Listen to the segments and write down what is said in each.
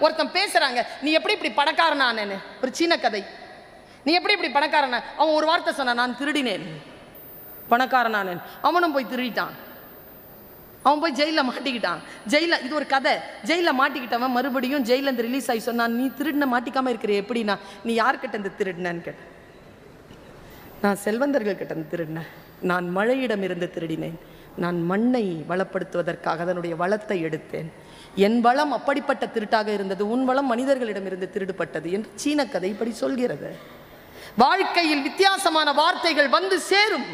ஒருத்தன் பேசுறாங்க நீ எப்படி இப்படி பணக்காரனானேன்னு ஒரு சின்ன கதை. நீ எப்படி இப்படி பணக்காரன? அவன் ஒரு வார்த்தை சொன்னான் நான் திருடினேன். பணக்காரனானேன் அவனும் போய் திருடிட்டான். அவன் போய் ஜெயிலில் மாட்டிக்கிட்டான். ஜெயிலில் இது ஒரு கதை. ஜெயிலில் மாட்டிக்கிட்டவன் மறுபடியும் ஜெயிலில் இருந்து ரிலீஸ் ஆகி சொன்னான் நீ திருடின மாட்டிக்காம இருக்கிற எப்படின்னா நீ யார்கிட்ட இருந்து திருடினன்னு கேட்டேன். நான் செல்வந்தர்கள் கிட்ட இருந்து திருடினேன். நான் மழையிடம் இருந்து திருடினேன். நான் மண்ணை வளப்படுத்துவதற்காக அதனுடைய வளத்தை எடுத்தேன். என் வளம் அப்படிப்பட்ட திருட்டாக இருந்தது உன் வளம் மனிதர்களிடமிருந்து திருடுபட்டது என்று சீன கதை இப்படி சொல்கிறது. வாழ்க்கையில் வித்தியாசமான வார்த்தைகள் வந்து சேரும்.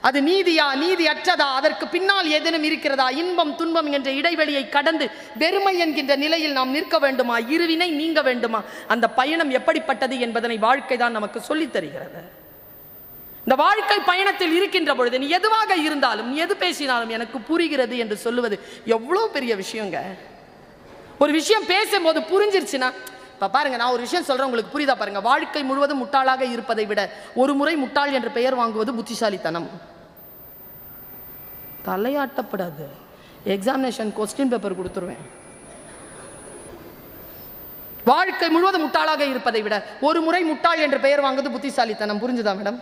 அது நீதியா நீதி அற்றதா அதற்கு பின்னால் ஏதேனும் இருக்கிறதா? இன்பம் துன்பம் என்ற இடைவெளியை கடந்து வெறுமை என்கின்ற நிலையில் நாம் நிற்க வேண்டுமா? இருவினை நீங்க வேண்டுமா? அந்த பயணம் எப்படிப்பட்டது என்பதனை வாழ்க்கை தான் நமக்கு சொல்லித் தருகிறது. இந்த வாழ்க்கை பயணத்தில் இருக்கின்ற பொழுது நீ எதுவாக இருந்தாலும் நீ எது பேசினாலும் எனக்கு புரிகிறது என்று சொல்லுவது எவ்வளோ பெரிய விஷயங்க. ஒரு விஷயம் பேசும்போது புரிஞ்சிருச்சுன்னா இப்போ பாருங்க நான் ஒரு விஷயம் சொல்கிறேன் உங்களுக்கு புரியுதா பாருங்க. வாழ்க்கை முழுவதும் முட்டாளாக இருப்பதை விட ஒரு முறை முட்டாள் என்ற பெயர் வாங்குவது புத்திசாலித்தனம். தலையாட்டப்படாது. எக்ஸாமினேஷன் கொஸ்டின் பேப்பர் கொடுத்துருவேன். வாழ்க்கை முழுவதும் முட்டாளாக இருப்பதை விட ஒரு முறை முட்டாள் என்ற பெயர் வாங்குவது புத்திசாலித்தனம். புரிஞ்சுதா மேடம்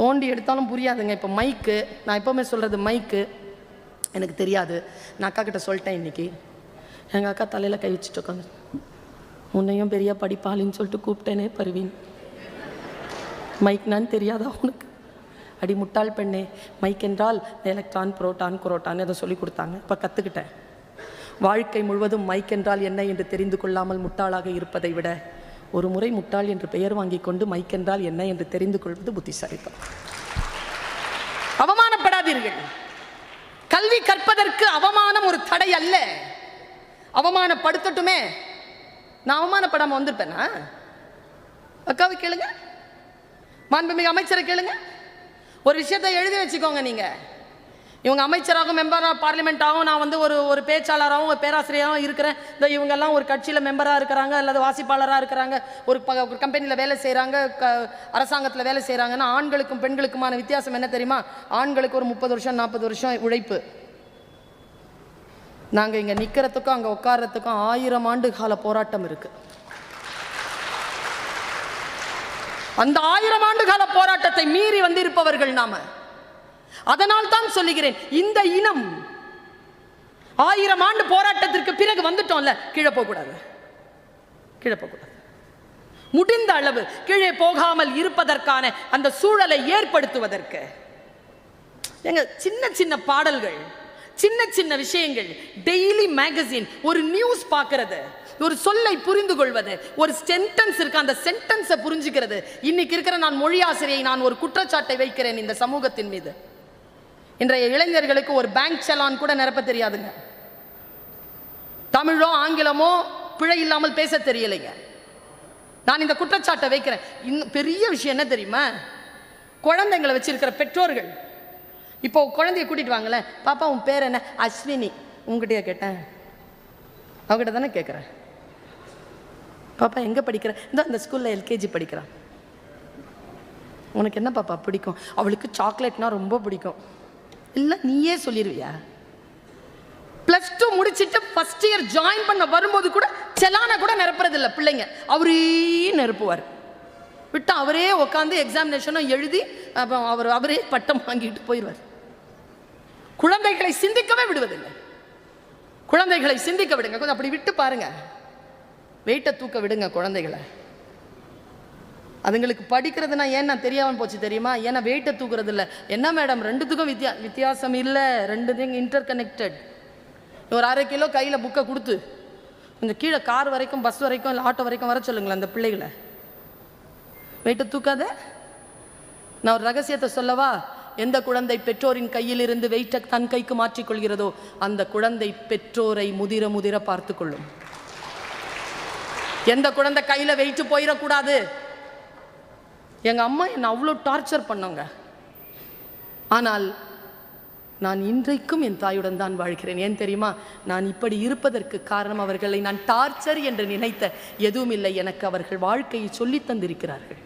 தோண்டி எடுத்தாலும் புரியாதுங்க. இப்போ மைக்கு நான் எப்போவுமே சொல்கிறது மைக்கு எனக்கு தெரியாது. நான் அக்கா கிட்ட சொல்லிட்டேன் இன்னைக்கு. எங்கள் அக்கா தலையில் கை வச்சுட்டு உட்காந்து உன்னையும் பெரிய படிப்பாளின்னு சொல்லிட்டு கூப்பிட்டேனே பருவின். மைக்னான்னு தெரியாதா உனக்கு? அடி முட்டாள் பெண்ணே மைக் என்றால் எலக்ட்ரான் புரோட்டான் குரோட்டான் அதை சொல்லி கொடுத்தாங்க. இப்போ கற்றுக்கிட்டேன் வாழ்க்கை முழுவதும் மைக் என்றால் என்ன என்று தெரிந்து கொள்ளாமல் முட்டாளாக இருப்பதை விட ஒரு முறை முட்டாள் என்று பெயர் வாங்கிக் கொண்டு மைக் என்றால் என்ன என்று தெரிந்து கொள்வது புத்திசாலித்தனம். அவமானப்படாதீர்கள். கல்வி கற்பதற்கு அவமானம் ஒரு தடை அல்ல. அவமானப்படுத்தட்டுமே. நான் அவமானப்படாம வந்திருப்பேனா? அக்காவை கேளுங்க. மாண்புமிகு அமைச்சரை கேளுங்க. ஒரு விஷயத்தை எழுதி வச்சுக்கோங்க நீங்கள் இவங்க அமைச்சராகவும் மெம்பர் ஆஃப் பார்லிமெண்ட்டாகவும் நான் வந்து ஒரு ஒரு பேச்சாளராகவும் ஒரு பேராசிரியராகவும் இருக்கிறேன். இந்த இவங்கெல்லாம் ஒரு கட்சியில் மெம்பராக இருக்கிறாங்க அல்லது வாசிப்பாளராக இருக்கிறாங்க ஒரு ப ஒரு கம்பெனியில் வேலை செய்கிறாங்க க அரசாங்கத்தில் வேலை செய்கிறாங்கன்னா ஆண்களுக்கும் பெண்களுக்குமான வித்தியாசம் என்ன தெரியுமா? ஆண்களுக்கு ஒரு முப்பது வருஷம் நாற்பது வருஷம் உழைப்பு. நாங்கள் இங்கே நிற்கிறதுக்கும் அங்கே உட்கார்றதுக்கும் ஆயிரம் ஆண்டு கால போராட்டம் இருக்குது அந்த ஆயிரம் ஆண்டு கால போராட்டத்தை மீறி வந்திருப்பவர்கள் நாம. அதனால் தான் சொல்லுகிறேன் இந்த இனம் ஆயிரம் ஆண்டு போராட்டத்திற்கு பிறகு வந்துட்டோம்ல கீழே போகக்கூடாது. கீழே போகக்கூடாது. முடிந்த அளவு கீழே போகாமல் இருப்பதற்கான அந்த சூழலை ஏற்படுத்துவதற்கு எங்க சின்ன சின்ன பாடல்கள் சின்ன சின்ன விஷயங்கள் டெய்லி மேகசின் ஒரு நியூஸ் பார்க்கறது ஒரு சொல்லை புரிந்து கொள்வது ஒரு சென்டென்ஸ் இருக்கு அந்த சென்டென்ஸை புரிஞ்சுக்கிறது. இன்னைக்கு இருக்கிற நான் மொழி ஆசிரியை நான் ஒரு குற்றச்சாட்டை வைக்கிறேன் இந்த சமூகத்தின் மீது. இன்றைய இளைஞர்களுக்கு ஒரு பேங்க் செலான் கூட நிரப்ப தெரியாதுங்க. தமிழோ ஆங்கிலமோ பிழை இல்லாமல் பேச தெரியலைங்க. நான் இந்த குற்றச்சாட்டை வைக்கிறேன். இன்னும் பெரிய விஷயம் என்ன தெரியுமா? குழந்தைங்களை வச்சிருக்கிற பெற்றோர்கள். இப்போ குழந்தைய கூட்டிட்டு வாங்களேன் பாப்பா உன் பேர் என்ன? அஸ்வினி. உங்ககிட்டயே கேட்டேன். அவகிட்ட தானே கேட்குறேன் பாப்பா எங்கே படிக்கிற? இந்த அந்த ஸ்கூலில் எல்கேஜி படிக்கிறான் உனக்கு என்ன பாப்பா பிடிக்கும்? அவளுக்கு சாக்லேட்னா ரொம்ப பிடிக்கும். இல்லை நீயே சொல்லிடுவியா ப்ளஸ் டூ முடிச்சிட்டு ஃபஸ்ட் இயர் ஜாயின் பண்ண வரும்போது கூட செலானை கூட நிரப்புறது இல்லை பிள்ளைங்க. அவரே நிரப்புவார். விட்டு அவரே உட்காந்து எக்ஸாமினேஷனும் எழுதி அப்போ அவர் அவரே பட்டம் வாங்கிட்டு போயிடுவார் குழந்தைகளை சிந்திக்கவே விடுவதில்லை. குழந்தைகளை சிந்திக்க விடுங்க. கொஞ்சம் அப்படி விட்டு பாருங்க. வெயிட்டை தூக்க விடுங்க குழந்தைகளை. அதுங்களுக்கு படிக்கிறதுனா ஏன்னா தெரியாமல் போச்சு தெரியுமா? ஏன்னா வெயிட்டை தூக்குறது இல்லை என்ன மேடம் ரெண்டுத்துக்கும் வித்தியா வித்தியாசம் இல்லை. ரெண்டுத்தையும் இன்டர் கனெக்டட் ஒரு அரை கிலோ கையில் புக்கை கொடுத்து கொஞ்சம் கீழே கார் வரைக்கும் பஸ் வரைக்கும் இல்லை ஆட்டோ வரைக்கும் வர சொல்லுங்களேன் அந்த பிள்ளைகளை. வெயிட்டை தூக்காத. நான் ஒரு ரகசியத்தை சொல்லவா? எந்த குழந்தை பெற்றோரின் கையில் இருந்து வெயிட்டை தன் கைக்கு மாற்றிக்கொள்கிறதோ அந்த குழந்தை பெற்றோரை முதிர முதிர பார்த்து கொள்ளும் எந்த குழந்தை கையில் வெயிட்டு போயிடக்கூடாது எங்கள் அம்மா என்னை அவ்வளோ டார்ச்சர் பண்ணாங்க. ஆனால் நான் இன்றைக்கும் என் தாயுடன் தான் வாழ்கிறேன். ஏன் தெரியுமா? நான் இப்படி இருப்பதற்கு காரணம் அவர்களை நான் டார்ச்சர் என்று நினைத்த எதுவும் இல்லை. எனக்கு அவர்கள் வாழ்க்கையை சொல்லித் தந்திருக்கிறார்கள்.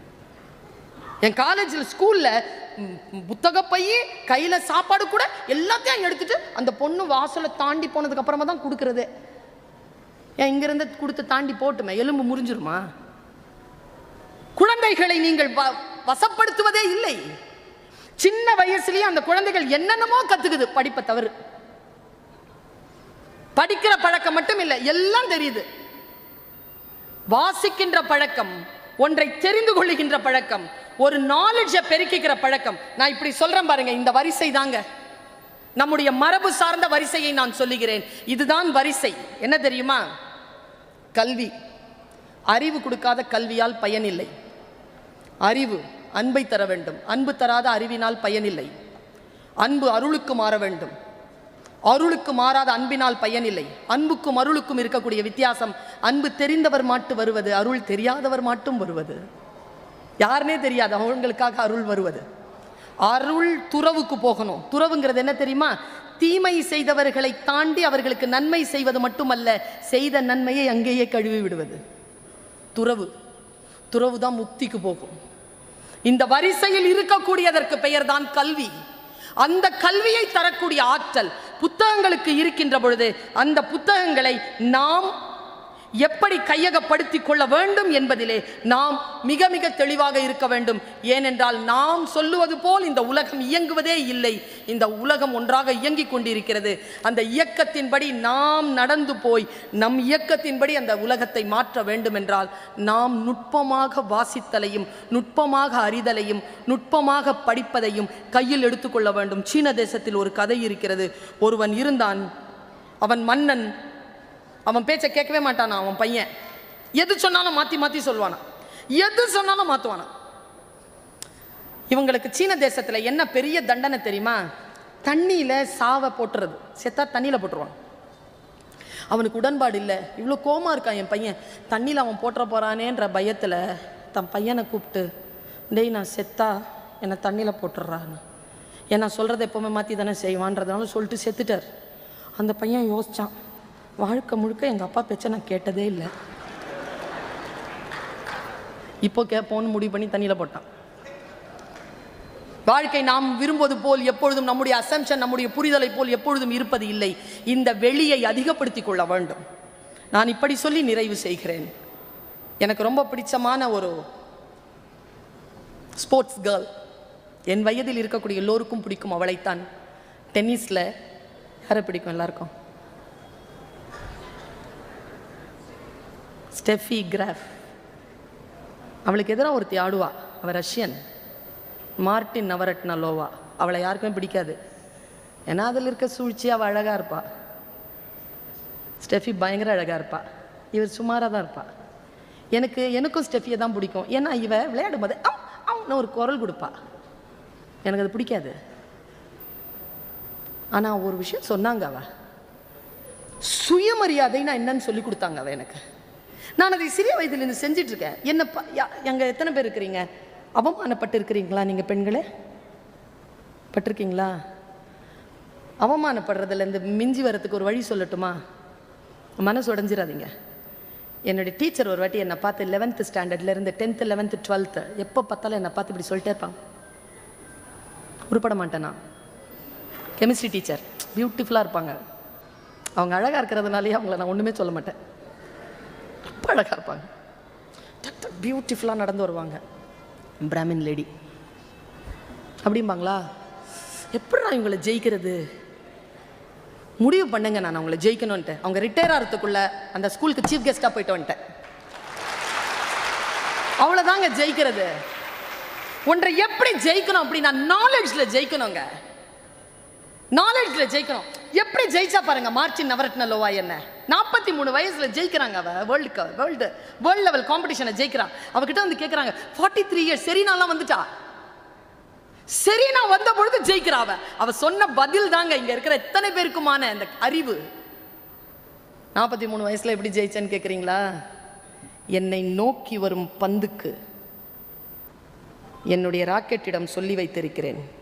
என் காலேஜில் ஸ்கூலில் புத்தகப்பையே கையில் சாப்பாடு கூட எல்லாத்தையும் எடுத்துட்டு அந்த பொண்ணு வாசலை தாண்டி போனதுக்கு அப்புறமா தான் கொடுக்குறது. ஏன் இங்கேருந்து கொடுத்து தாண்டி போட்டுமே? எலும்பு முறிஞ்சிருமா? குழந்தைகளை நீங்கள் வ- வசப்படுத்துவதே இல்லை. சின்ன வயசுலயே அந்த குழந்தைகள் என்னென்னமோ கத்துக்குது. படிப்பை தவறு. படிக்கிற பழக்கம் மட்டும் இல்லை எல்லாம் தெரியுது. வாசிக்கின்ற பழக்கம் ஒன்றை தெரிந்து கொள்ளுகின்ற பழக்கம் ஒரு நாலேஜை பெருக்கிக்கிற பழக்கம். நான் இப்படி சொல்றேன் பாருங்க இந்த வரிசை தாங்க. நம்முடைய மரபு சார்ந்த வரிசையை நான் சொல்லுகிறேன். இதுதான் வரிசை. என்ன தெரியுமா? கல்வி. அறிவு கொடுக்காத கல்வியால் பயனில்லை அறிவு அன்பை தர வேண்டும். அன்பு தராத அறிவினால் பயனில்லை. அன்பு அருளுக்கு மாற வேண்டும். அருளுக்கு மாறாத அன்பினால் பயனில்லை. அன்புக்கும் அருளுக்கும் இருக்கக்கூடிய வித்தியாசம் அன்பு தெரிந்தவர் மாட்டு வருவது அருள் தெரியாதவர் மாட்டும் வருவது. யாருனே தெரியாது அவங்களுக்காக அருள் வருவது. அருள் துறவுக்கு போகணும். துறவுங்கிறது என்ன தெரியுமா? தீமை செய்தவர்களை தாண்டி அவர்களுக்கு நன்மை செய்வது மட்டுமல்ல செய்த நன்மையை அங்கேயே கழுவி விடுவது. துறவு. துறவு தான் முக்திக்கு போகும். இந்த வரிசையில் இருக்கக்கூடியதற்கு பெயர்தான் கல்வி. அந்த கல்வியை தரக்கூடிய ஆற்றல் புத்தகங்களுக்கு இருக்கின்ற பொழுது அந்த புத்தகங்களை நாம் எப்படி கையகப்படுத்திக் கொள்ள வேண்டும் என்பதிலே நாம் மிக மிக தெளிவாக இருக்க வேண்டும். ஏனென்றால் நாம் சொல்லுவது போல் இந்த உலகம் இயங்குவதே இல்லை. இந்த உலகம் ஒன்றாக இயங்கிக் கொண்டிருக்கிறது. அந்த இயக்கத்தின்படி நாம் நடந்து போய் நம் இயக்கத்தின்படி அந்த உலகத்தை மாற்ற வேண்டும் என்றால் நாம் நுட்பமாக வாசித்தலையும் நுட்பமாக அறிதலையும் நுட்பமாக படிப்பதையும் கையில் எடுத்துக்கொள்ள வேண்டும். சீன தேசத்தில் ஒரு கதை இருக்கிறது. ஒருவன் இருந்தான். அவன் மன்னன் அவன் பேச்சை கேட்கவே மாட்டானா அவன் பையன்? எது சொன்னாலும் மாற்றி மாற்றி சொல்லுவானா? எது சொன்னாலும் மாற்றுவானா இவங்களுக்கு சீன தேசத்தில் என்ன பெரிய தண்டனை தெரியுமா? தண்ணியில் சாவை போட்டுறது. செத்தா தண்ணியில் போட்டுருவான். அவனுக்கு உடன்பாடு இல்லை. இவ்வளோ கோமா இருக்கான் என் பையன். தண்ணியில் அவன் போட்டுற போகிறானேன்ற பயத்தில் தன் பையனை கூப்பிட்டு டேய் நான் செத்தா என்னை தண்ணியில் போட்டுடுறான்னு ஏன்னா சொல்கிறத எப்போவுமே மாற்றி தானே செய்வான்றதுனால சொல்லிட்டு செத்துட்டார். அந்த பையன் யோசிச்சான். வாழ்க்கை முழுக்க எங்கள் அப்பா பேச்சை நான் கேட்டதே இல்லை. இப்போ கேட்போன்னு முடிவு பண்ணி தண்ணியில் போட்டான். வாழ்க்கை நாம் விரும்புவது போல் எப்பொழுதும் நம்முடைய அசம்ஷன் நம்முடைய புரிதலை போல் எப்பொழுதும் இருப்பது இல்லை. இந்த வெளியை அதிகப்படுத்திக் கொள்ள வேண்டும். நான் இப்படி சொல்லி நிறைவு செய்கிறேன். எனக்கு ரொம்ப பிடிச்சமான ஒரு ஸ்போர்ட்ஸ் கேர்ள் என் வயதில் இருக்கக்கூடிய எல்லோருக்கும் பிடிக்கும் அவளைத்தான். டென்னிஸில் யாரை பிடிக்கும் எல்லாருக்கும்? Steffi Graf. அவளுக்கு எதிராக ஒருத்தி ஆடுவா. அவள் ரஷ்யன். மார்டின் நவரட்னலோவா அவளை யாருக்குமே பிடிக்காது. ஏன்னா அதில் இருக்க சூழ்ச்சி அவள் அழகாக இருப்பா. ஸ்டெஃபி பயங்கர அழகாக இருப்பா. இவர் சுமாராக தான் இருப்பா. எனக்கு எனக்கும் ஸ்டெஃபியை தான் பிடிக்கும். ஏன்னா இவ விளையாடும் போது அவ் அவனு ஒரு குரல் கொடுப்பா. எனக்கு அது பிடிக்காது. ஆனால் ஒரு விஷயம் சொன்னாங்க அவ. சுயமரியாதைன்னா என்னன்னு சொல்லி கொடுத்தாங்க அவ எனக்கு. நான் அதை சிறிய வயதிலிருந்து செஞ்சிட்ருக்கேன். என்ன ப யா- எத்தனை பேர் இருக்கிறீங்க? அவமானப்பட்டு இருக்கிறீங்களா நீங்கள் பெண்களே? பட்டிருக்கீங்களா? அவமானப்படுறதுலேருந்து மிஞ்சி வரத்துக்கு ஒரு வழி சொல்லட்டுமா? மனசு உடஞ்சிடாதீங்க என்னுடைய டீச்சர் ஒரு வாட்டி என்னை பார்த்து லெவன்த்து ஸ்டாண்டர்ட்லேருந்து டென்த்து லெவன்த்து டுவெல்த்து எப்போ பார்த்தாலும் என்னை பார்த்து இப்படி சொல்லிட்டே இருப்பாங்க உருப்பட மாட்டேன் நான். கெமிஸ்ட்ரி டீச்சர் பியூட்டிஃபுல்லாக இருப்பாங்க. அவங்க அழகாக இருக்கிறதுனாலேயே அவங்கள நான் ஒன்றுமே சொல்ல மாட்டேன். ரொம்ப அழகாக இருப்பாங்க பியூட்டிஃபுல்லாக நடந்து வருவாங்க. பிராமின் லேடி அப்படிம்பாங்களா? எப்படி நான் இவங்களை ஜெயிக்கிறது? முடிவு பண்ணுங்க நான் அவங்கள ஜெயிக்கணும்ன்ட்டு. அவங்க ரிட்டையர் ஆகிறதுக்குள்ள அந்த ஸ்கூலுக்கு சீஃப் கெஸ்ட்டாக போயிட்டு வந்துட்டேன். அவ்வளோதாங்க ஜெயிக்கிறது. ஒன்றை எப்படி ஜெயிக்கணும் அப்படின்னா நாலேஜில் ஜெயிக்கணுங்க. நாலேஜில் ஜெயிக்கணும். எப்படி ஜெயிச்சா பாருங்க மார்டின் நவரத்னலோவா என்ன? நாற்பத்தி மூணு வயசுல ஜெயிக்கிறாங்க அவ வேர்ல்டு வேர்ல்டு வேர்ல்டு லெவல் காம்படிஷனை ஜெயிக்கிறான். அவகிட்ட வந்து கேட்குறாங்க ஃபார்ட்டி த்ரீ இயர்ஸ் செரீனாலாம் வந்துட்டா? செரீனா வந்த பொழுது ஜெயிக்கிறா அவ. அவ சொன்ன பதில் தாங்க இங்க இருக்கிற எத்தனை பேருக்குமான அந்த அறிவு? நாற்பத்தி மூணு வயசுல எப்படி ஜெயிச்சேன்னு கேட்குறீங்களா என்னை நோக்கி வரும் பந்துக்கு என்னுடைய ராக்கெட்டிடம் சொல்லி வைத்திருக்கிறேன்.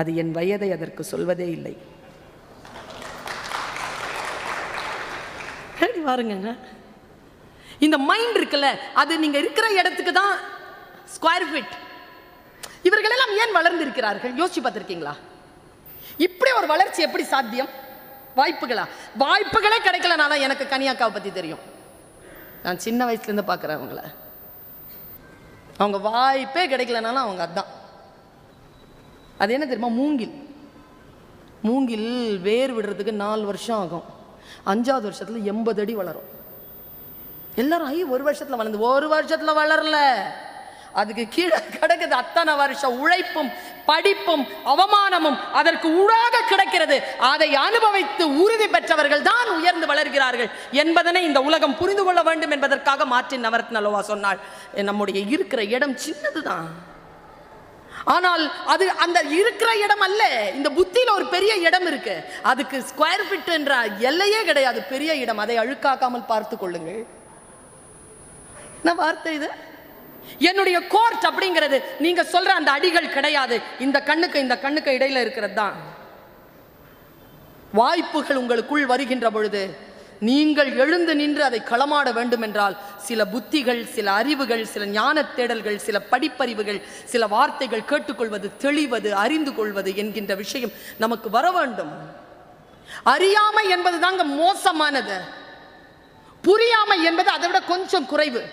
அது என் வயதை அதற்கு சொல்வதே இல்லை. சரி பாருங்க இந்த மைண்ட் இருக்குல்ல அது நீங்க இருக்கிற இடத்துக்கு தான் ஸ்கொயர் ஃபீட் இவர்கள் எல்லாம் ஏன் வளர்ந்திருக்கிறார்கள்? யோசிச்சு பார்த்துருக்கீங்களா? இப்படி ஒரு வளர்ச்சி எப்படி சாத்தியம்? வாய்ப்புகளா? வாய்ப்புகளே கிடைக்கலனால எனக்கு கனியாக்காவை பத்தி தெரியும். நான் சின்ன வயசுல இருந்து பார்க்குறேன் அவங்கள. அவங்க வாய்ப்பே கிடைக்கலனாலும் அவங்க அதான். அது என்ன தெரியுமா? மூங்கில். மூங்கில் வேர் விடுறதுக்கு நாலு வருஷம் ஆகும். அஞ்சாவது வருஷத்தில் எண்பது அடி வளரும். எல்லாரும் ஐ ஒரு வருஷத்தில் வளர்ந்து ஒரு வருஷத்தில் வளரல. அதுக்கு கீழே கிடக்குது அத்தனை வருஷம் உழைப்பும் படிப்பும் அவமானமும் அதற்கு ஊடாக கிடக்கிறது. அதை அனுபவித்து உறுதி பெற்றவர்கள் தான் உயர்ந்து வளர்கிறார்கள் என்பதனை இந்த உலகம் புரிந்து கொள்ள வேண்டும் என்பதற்காக மாற்றின் நவரத்ன லோவா சொன்னாள். நம்முடைய இருக்கிற இடம் சின்னதுதான். ஆனால் அது அந்த இருக்கிற இடம் அல்ல. இந்த புத்தியில் ஒரு பெரிய இடம் இருக்கு. அதுக்கு ஸ்கொயர் ஃபிட் என்ற எல்லையே கிடையாது. பெரிய இடம். அதை அழுக்காக்காமல் பார்த்து கொள்ளுங்கள். என்ன வார்த்தை இது? என்னுடைய கோர்ட் அப்படிங்கிறது. நீங்க சொல்ற அந்த அடிகள் கிடையாது. இந்த கண்ணுக்கு இந்த கண்ணுக்கு இடையில இருக்கிறது தான். வாய்ப்புகள் உங்களுக்குள் வருகின்ற பொழுது நீங்கள் எழுந்து நின்று அதை களமாட வேண்டும் என்றால் சில புத்திகள் சில அறிவுகள் சில ஞான தேடல்கள் சில படிப்பறிவுகள் சில வார்த்தைகள் கேட்டுக்கொள்வது தெளிவது அறிந்து கொள்வது என்கின்ற விஷயம் நமக்கு வர வேண்டும். அறியாமை என்பது தாங்க மோசமானது. புரியாமை என்பது அதை விட கொஞ்சம் குறைவு.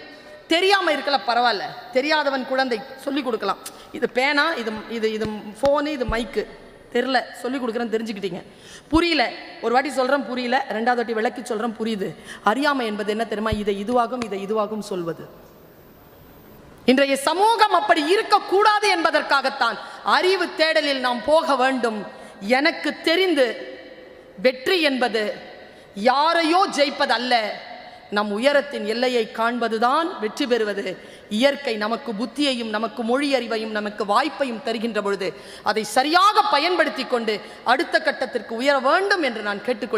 தெரியாமல் இருக்கல பரவாயில்ல. தெரியாதவன் குழந்தை சொல்லிக் கொடுக்கலாம். இது பேனா இது இது இது ஃபோனு இது மைக்கு தெரில சொல்லி கொடுக்குறேன் தெரிஞ்சுக்கிட்டீங்க. புரியல ஒரு வாட்டி சொல்கிறேன் புரியல ரெண்டாவது வாட்டி விளக்கி சொல்கிறேன் புரியுது. அறியாமை என்பது என்ன தெரியுமா? இதை இதுவாகும் இதை இதுவாகும் சொல்வது. இன்றைய சமூகம் அப்படி இருக்கக்கூடாது என்பதற்காகத்தான் அறிவு தேடலில் நாம் போக வேண்டும். எனக்கு தெரிந்து வெற்றி என்பது யாரையோ ஜெயிப்பது அல்ல நம் உயரத்தின் எல்லையை காண்பதுதான் வெற்றி பெறுவது. இயற்கை நமக்கு புத்தியையும் நமக்கு மொழி அறிவையும் நமக்கு வாய்ப்பையும் தருகின்ற பொழுது அதை சரியாக பயன்படுத்தி கொண்டு அடுத்த கட்டத்திற்கு உயர வேண்டும் என்று நான் கேட்டுக்கொள்